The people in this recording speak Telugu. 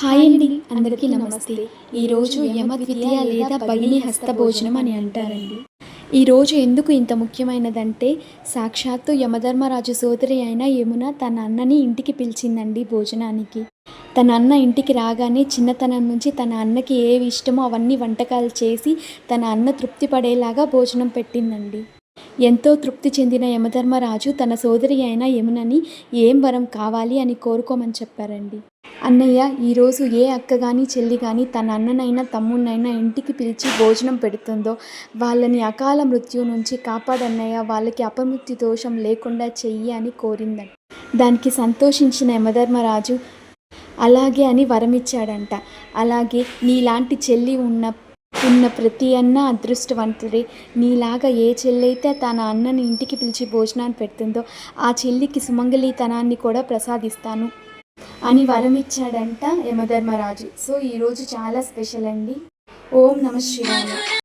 హాయ్ అండి అందరికీ నమస్తే. ఈరోజు యమ ద్వితీయ లేదా భగిని హస్త భోజనం అని అంటారండి. ఈరోజు ఎందుకు ఇంత ముఖ్యమైనదంటే సాక్షాత్తు యమధర్మరాజు సోదరి అయిన యమున తన అన్నని ఇంటికి పిలిచిందండి భోజనానికి. తన అన్న ఇంటికి రాగానే చిన్నతనం నుంచి తన అన్నకి ఏవి ఇష్టమో అవన్నీ వంటకాలు చేసి తన అన్న తృప్తి పడేలాగా భోజనం పెట్టిందండి. ఎంతో తృప్తి చెందిన యమధర్మరాజు తన సోదరి అయిన యమునని ఏం వరం కావాలి అని కోరుకోమని చెప్పారండి. అన్నయ్య ఈరోజు ఏ అక్క కానీ చెల్లి కానీ తన అన్ననైనా తమ్ముడినైనా ఇంటికి పిలిచి భోజనం పెడుతుందో వాళ్ళని అకాల మృత్యు నుంచి కాపాడన్నయ్య వాళ్ళకి అపమృత్యు దోషం లేకుండా చెయ్యి అని కోరిందంట. దానికి సంతోషించిన యమధర్మరాజు అలాగే అని వరమిచ్చాడంట. అలాగే నీలాంటి చెల్లి ఉన్న ఉన్న ప్రతి అన్న అదృష్టవంతుడే. నీలాగా ఏ చెల్లైతే తన అన్నని ఇంటికి పిలిచి భోజనాన్ని పెడుతుందో ఆ చెల్లికి సుమంగళితనాన్ని కూడా ప్రసాదిస్తాను. అని వరమిచ్చాడంట యమధర్మరాజు. సో ఈరోజు చాలా స్పెషల్ అండి. ఓం నమ శివాయ.